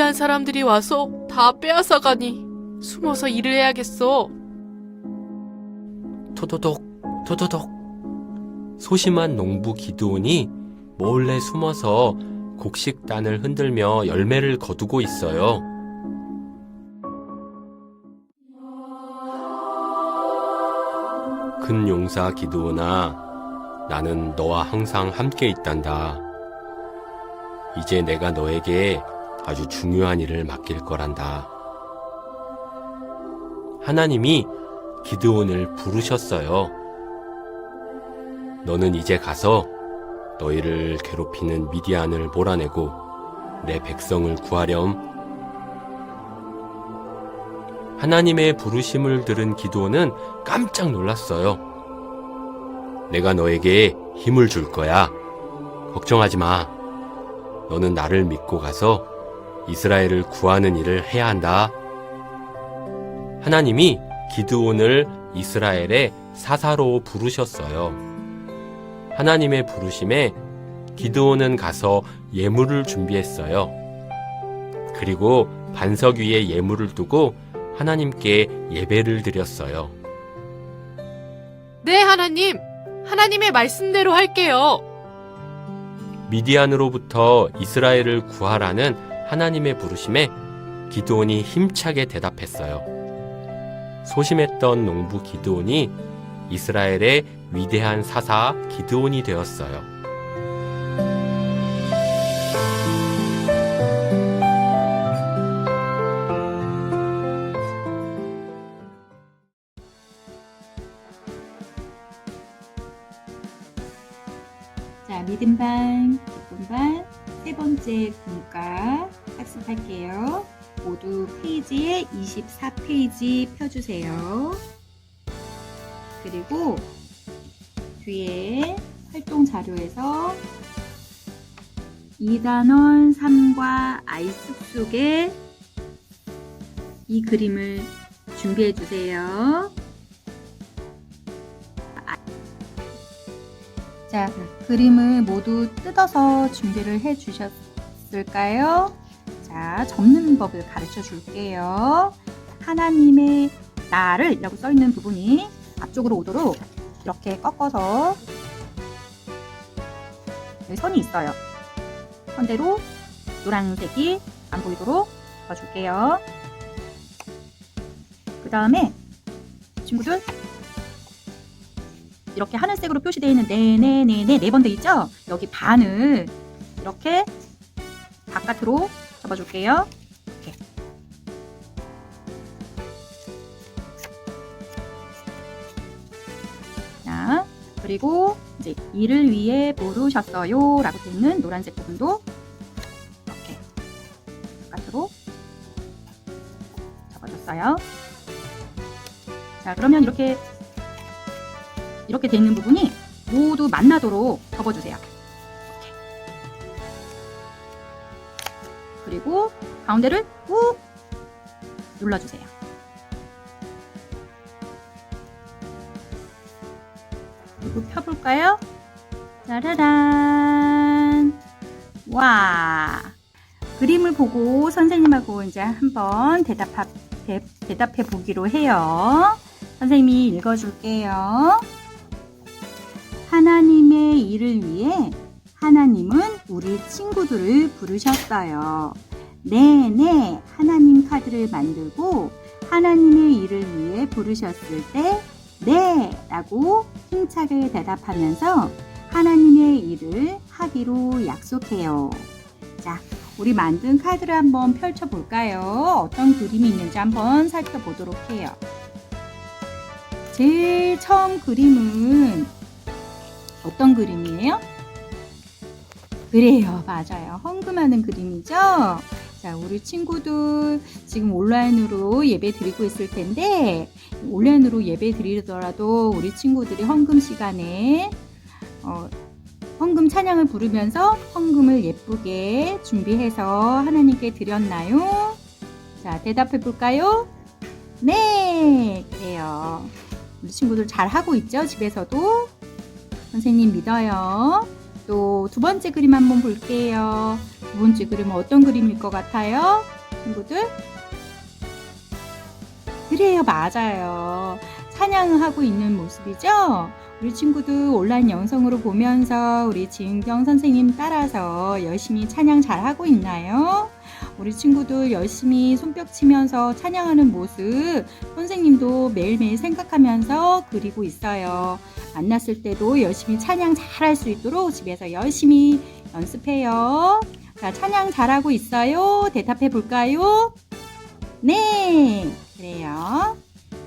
미디안 사람들이 와서 다 빼앗아 가니 숨어서 일을 해야겠어. 토도독 토도독 소심한 농부 기드온이 몰래 숨어서 곡식단을 흔들며 열매를 거두고 있어요. 큰 용사 기드온아, 나는 너와 항상 함께 있단다. 이제 내가 너에게 아주 중요한 일을 맡길 거란다. 하나님이 기드온을 부르셨어요. 너는 이제 가서 너희를 괴롭히는 미디안을 몰아내고 내 백성을 구하렴. 하나님의 부르심을 들은 기드온은 깜짝 놀랐어요. 내가 너에게 힘을 줄 거야. 걱정하지 마. 너는 나를 믿고 가서 이스라엘을 구하는 일을 해야 한다. 하나님이 기드온을 이스라엘의 사사로 부르셨어요. 하나님의 부르심에 기드온은 가서 예물을 준비했어요. 그리고 반석 위에 예물을 두고 하나님께 예배를 드렸어요. 네, 하나님. 하나님의 말씀대로 할게요. 미디안으로부터 이스라엘을 구하라는 하나님의 부르심에 기드온이 힘차게 대답했어요. 소심했던 농부 기드온이 이스라엘의 위대한 사사 기드온이 되었어요. 자, 믿음반, 기쁨반, 세 번째 문과 학습할게요. 모두 페이지에 24페이지 펴주세요. 그리고 뒤에 활동 자료에서 이단원 3과 아이 숲 속에 이 그림을 준비해 주세요. 자, 그림을 모두 뜯어서 준비를 해 주셨을까요? 자, 접는 법을 가르쳐 줄게요. 하나님의 나를 라고 써 있는 부분이 앞쪽으로 오도록 이렇게 꺾어서 여기 선이 있어요. 선대로 노란색이 안 보이도록 접어줄게요. 그 다음에 친구들 이렇게 하늘색으로 표시되어 있는 네네네네 네 번 돼 있죠? 여기 반을 이렇게 바깥으로 접어줄게요. 이렇게. 자, 그리고 이제 이를 위해 부르셨어요 라고 되어 있는 노란색 부분도 이렇게 바깥으로 접어줬어요. 자, 그러면 이렇게 이렇게 돼 있는 부분이 모두 만나도록 접어주세요. 그리고 가운데를 꾹 눌러주세요. 그리고 펴볼까요? 짜라란! 와! 그림을 보고 선생님하고 이제 한번 대답하, 대, 대답해 보기로 해요. 선생님이 읽어줄게요. 하나님의 일을 위해 하나님은 우리 친구들을 부르셨어요. 네네, 하나님 카드를 만들고 하나님의 일을 위해 부르셨을 때, 네, 라고 힘차게 대답하면서 하나님의 일을 하기로 약속해요. 자, 우리 만든 카드를 한번 펼쳐볼까요? 어떤 그림이 있는지 한번 살펴보도록 해요. 제일 처음 그림은 어떤 그림이에요? 그래요, 맞아요. 헌금하는 그림이죠? 자, 우리 친구들 지금 온라인으로 예배 드리고 있을 텐데, 온라인으로 예배 드리더라도 우리 친구들이 헌금 시간에, 어, 헌금 찬양을 부르면서 헌금을 예쁘게 준비해서 하나님께 드렸나요? 자, 대답해 볼까요? 네, 그래요. 우리 친구들 잘 하고 있죠? 집에서도? 선생님 믿어요. 또 두 번째 그림 한번 볼게요. 두 번째 그림은 어떤 그림일 것 같아요? 친구들? 그래요, 맞아요. 찬양을 하고 있는 모습이죠? 우리 친구들 온라인 영상으로 보면서 우리 지은경 선생님 따라서 열심히 찬양 잘 하고 있나요? 우리 친구들 열심히 손뼉 치면서 찬양하는 모습 선생님도 매일매일 생각하면서 그리고 있어요. 만났을 때도 열심히 찬양 잘할 수 있도록 집에서 열심히 연습해요. 자, 찬양 잘하고 있어요? 대답해 볼까요? 네, 그래요.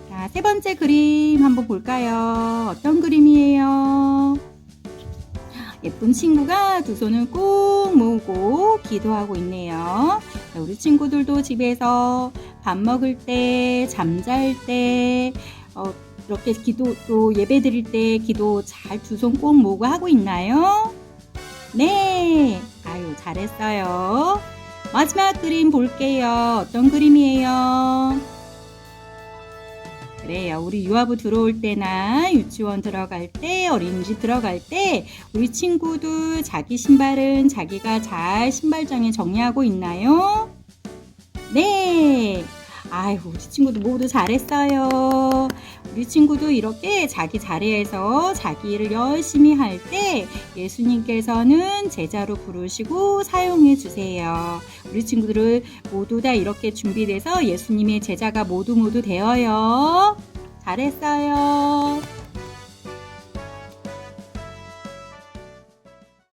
자, 세 번째 그림 한번 볼까요? 어떤 그림이에요? 예쁜 친구가 두 손을 꾹 모으고 기도하고 있네요. 자, 우리 친구들도 집에서 밥 먹을 때, 잠잘 때, 어, 이렇게 기도 또 예배 드릴 때 기도 잘 두 손 꼭 모으고 하고 있나요? 네. 아유, 잘했어요. 마지막 그림 볼게요. 어떤 그림이에요? 그래요. 우리 유아부 들어올 때나 유치원 들어갈 때, 어린이집 들어갈 때, 우리 친구들 자기 신발은 자기가 잘 신발장에 정리하고 있나요? 네. 아유, 우리 친구들 모두 잘했어요. 우리 친구도 이렇게 자기 자리에서 자기 일을 열심히 할 때 예수님께서는 제자로 부르시고 사용해 주세요. 우리 친구들을 모두 다 이렇게 준비돼서 예수님의 제자가 모두 모두 되어요. 잘했어요.